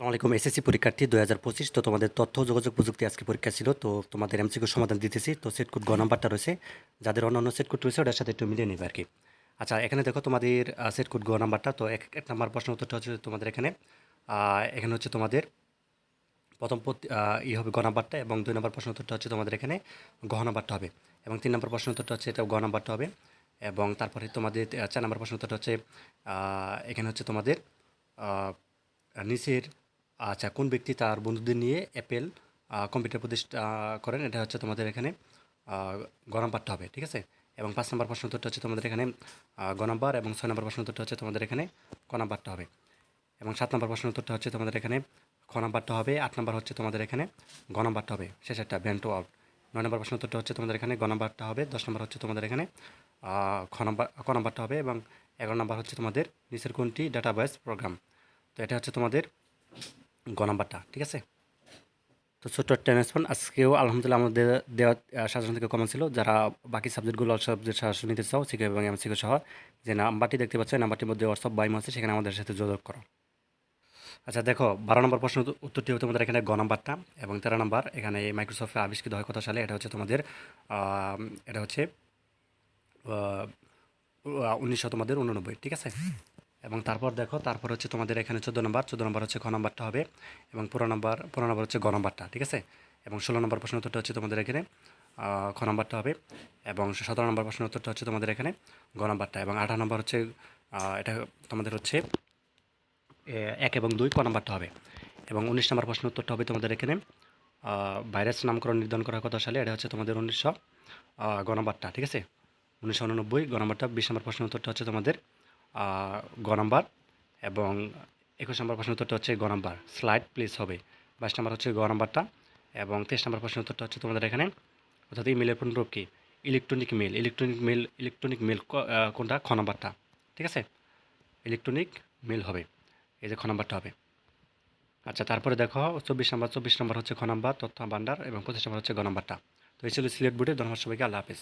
আসসালামাইকুম এসএসসি পরীক্ষার্থী দু হাজার পঁচিশ। তো তোমাদের তথ্য, যোগাযোগ প্রযুক্তি আজকে পরীক্ষা ছিল, তো তোমাদের এমসিকিউ সমাধান দিতেছি। তো সেট কোড গ নাম্বারটা রয়েছে, যাদের অন্যান্য সেট কোড রয়েছে, ওটার সাথে একটু মিলিয়ে নেবে আর কি আচ্ছা এখানে দেখো তোমাদের সেট কোড গ নাম্বারটা, তো এক এক নাম্বার প্রশ্ন উত্তরটা হচ্ছে তোমাদের এখানে। এখানে হচ্ছে তোমাদের প্রথম ই হবে গ নাম্বারটা এবং দুই নম্বর প্রশ্ন উত্তরটা হচ্ছে তোমাদের এখানে ঘ নাম্বারটা হবে। এবং তিন নম্বর প্রশ্ন উত্তরটা হচ্ছে এটা গ নাম্বারটা হবে। এবং তারপরে তোমাদের চার নম্বর প্রশ্ন উত্তরটা হচ্ছে এখানে হচ্ছে তোমাদের নিচের আচ্ছা কোন ব্যক্তি তার বন্ধুদের নিয়ে অ্যাপেল কম্পিউটার প্রতিষ্ঠা করেন এটা হচ্ছে তোমাদের এখানে আহ, গ নাম্বারটা হবে ঠিক আছে? এবং পাঁচ নম্বর প্রশ্ন উত্তরটা হচ্ছে তোমাদের এখানে গ নাম্বার এবং ছয় নম্বর প্রশ্ন উত্তরটা হচ্ছে তোমাদের এখানে ক নাম্বারটা হবে। এবং সাত নম্বর প্রশ্ন উত্তরটা হচ্ছে তোমাদের এখানে খ নাম্বারটা হবে আট নম্বর হচ্ছে তোমাদের এখানে গ নাম্বারটা হবে শেষেরটা ব্যান্ড টু আউট। নয় নম্বর প্রশ্ন উত্তরটা হচ্ছে তোমাদের এখানে গ নাম্বারটা হবে দশ নম্বর হচ্ছে তোমাদের এখানে খ নাম্বার ক নাম্বারটা হবে এবং এগারো নম্বর হচ্ছে তোমাদের নিচের কোনটি? Database program. তো এটা হচ্ছে তোমাদের গ নাম্বারটা, ঠিক আছে? তো ছোট্ট একটা রেসপন্স আজকেও আলহামদুলিল্লাহ আমাদের দেওয়া সাজেশন থেকে কমন ছিল। যারা বাকি সাবজেক্টগুলো সাবজেক্ট সাজেশন নিতে চাও সিকে এবং এমসিকে সহ, যে নাম্বারটি দেখতে পাচ্ছ নাম্বারটির মধ্যে হোয়াটসঅ্যাপ বাইম আছে, সেখানে আমাদের সাথে যোগাযোগ করো। আচ্ছা দেখো, বারো নম্বর প্রশ্ন উত্তরটি হবে তোমাদের এখানে গ নাম্বারটা এবং তেরো নম্বর, এখানে মাইক্রোসফটে আবিষ্কৃত হয় কত সালে? এটা হচ্ছে তোমাদের এটা হচ্ছে উনিশশো তোমাদের উননব্বই, ঠিক আছে? এবং তারপর দেখো তারপর হচ্ছে তোমাদের এখানে চোদ্দ নম্বর চোদ্দ নম্বর হচ্ছে খ নম্বরটা হবে এবং পুরো নম্বর পনেরো নম্বর হচ্ছে গ নম্বরটা ঠিক আছে? এবং ষোলো নম্বর প্রশ্ন উত্তরটা হচ্ছে তোমাদের এখানে খ নম্বরটা হবে এবং সতেরো নম্বর প্রশ্ন উত্তরটা হচ্ছে তোমাদের এখানে গ নম্বরটা এবং আঠারো নম্বর হচ্ছে এটা তোমাদের হচ্ছে এক এবং দুই ক নম্বরটা হবে। এবং উনিশ নম্বর প্রশ্ন উত্তরটা হবে তোমাদের এখানে ভাইরাস নামকরণ নির্ধারণ করা কত সালে এটা হচ্ছে তোমাদের উনিশশো আহ, গ নাম্বারটা ঠিক আছে? উনিশশো উননব্বই গ নাম্বারটা বিশ নম্বর প্রশ্ন উত্তরটা হচ্ছে তোমাদের গ নাম্বার এবং একুশ নম্বর প্রশ্ন উত্তরটা হচ্ছে গ নাম্বার। স্লাইড প্লেস হবে। বাইশ নম্বর হচ্ছে গ নাম্বারটা এবং তেইশ নম্বর প্রশ্ন উত্তরটা হচ্ছে তোমাদের এখানে। অর্থাৎ ইমেলের পুনরূপ কি? Electronic mail electronic mail electronic mail কোনটা? খ নাম্বারটা। ঠিক আছে? ইলেকট্রনিক মেল হবে। এই যে খ নাম্বারটা হবে। আচ্ছা তারপরে দেখো, চব্বিশ নম্বর চব্বিশ নম্বর হচ্ছে খ নাম্বার, তথ্য ভান্ডার এবং পঁচিশ নম্বর হচ্ছে গ নাম্বারটা। তো এই ছিল সিলেট বোর্ডে ধন্যবাদ সবাইকে। আল্লাহ হাফেজ।